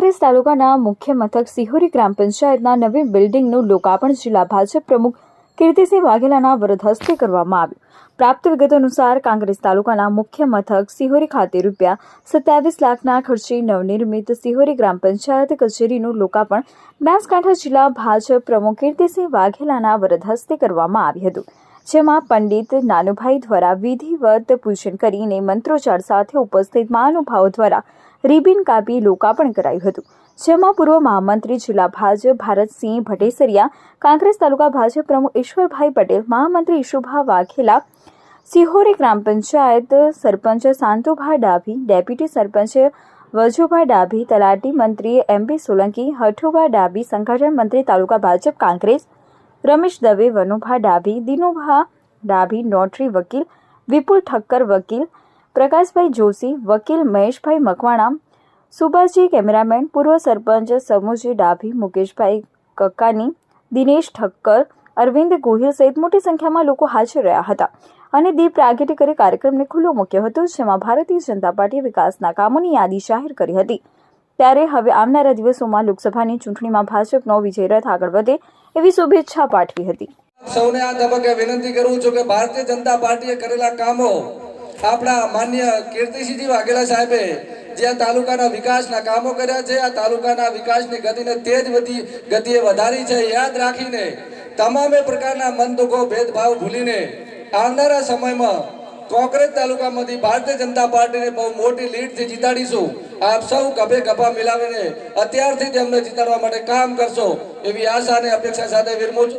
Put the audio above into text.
કાંકરેજ તાલુકાના મુખ્ય મથક સિહોરી ગ્રામ પંચાયતના નવીન બિલ્ડિંગનું લોકાર્પણ જિલ્લા ભાજપ પ્રમુખ કીર્તિસિંહ વાઘેલાના વરદ હસ્તે કરવામાં આવ્યું. પ્રાપ્ત વિગતો અનુસાર કાંકરેજ તાલુકાના મુખ્ય મથક સિહોરી ખાતે રૂપિયા સત્યાવીસ લાખના ખર્ચે નવનિર્મિત સિહોરી ગ્રામ પંચાયત કચેરીનું લોકાર્પણ બનાસકાંઠા જિલ્લા ભાજપ પ્રમુખ કીર્તિસિંહ વાઘેલાના વરદ હસ્તે કરવામાં આવ્યું હતું. જેમાં પંડિત નાનુભાઈ દ્વારા વિધિવત પૂજન કરીને મંત્રોચ્ચાર સાથે ઉપસ્થિત મહાનુભાવો દ્વારા રિબિન કાપી લોકાર્પણ કરાયું હતું. જેમાં પૂર્વ મહામંત્રી જિલ્લા ભાજપ ભારતસિંહ ભટેસરિયા, કાંગ્રેસ તાલુકા ભાજપ પ્રમુખ ઈશ્વરભાઈ પટેલ, મહામંત્રી ઈશુભા વાઘેલા, સિહોરી ગ્રામ પંચાયત સરપંચ શાંતુભા ડાભી, ડેપ્યુટી સરપંચ વજુભા ડાભી, તલાટી મંત્રી એમબી સોલંકી, હઠુભા ડાભી, સંગઠન મંત્રી તાલુકા ભાજપ કોંગ્રેસ, રમેશ દવે, વનુભા ડાભી, દિનુભા ડાભી, નોટરી વકીલ, વિપુલ ઠક્કર વકીલ પ્રકાશભાઈ જોશી, વકીલ મહેશભાઈ મકવાણા, સુભાષજી કેમેરામેન, પૂર્વ સરપંચ સમુજી ડાભી, મુકેશભાઈ કક્કાની, દિનેશ ઠક્કર, અરવિંદ ગોહિલ સહિત મોટી સંખ્યામાં લોકો હાજર રહ્યા હતા અને દીપ પ્રાગટ્ય કરી કાર્યક્રમને ખુલ્લો મૂક્યો હતો, જેમાં ભારતીય જનતા પાર્ટીએ વિકાસના કામોની યાદી જાહેર કરી હતી. ત્યારે હવે આવનારા દિવસોમાં લોકસભાની ચૂંટણીમાં ભાજપનો વિજય રથ આગળ વધે એવી શુભેચ્છા પાઠવી હતી. સૌને આ તબક્કે વિનંતી કરું છું કે ભારતીય જનતા પાર્ટીએ કરેલા કામો આપણા માન્ય કીર્તિસિંહજી વાઘેલા સાહેબે જે આ તાલુકાના વિકાસના કામો કર્યા છે, આ તાલુકાના વિકાસની ગતિને તેજ વધી, ગતિએ વધારી છે, યાદ રાખીને તમામે પ્રકારના મન દુઃખો ભેદભાવ ભૂલીને આવનારા સમયમાં કોંગ્રેસ તાલુકામાંથી ભારતીય જનતા પાર્ટીને બહુ મોટી લીડથી જીતાડીશું, આપ સૌ ગભે ગભા મિલાવીને અત્યારથી જ અમને જીતાડવા માટે કામ કરશો એવી આશા અને અપેક્ષા સાથે વિરમું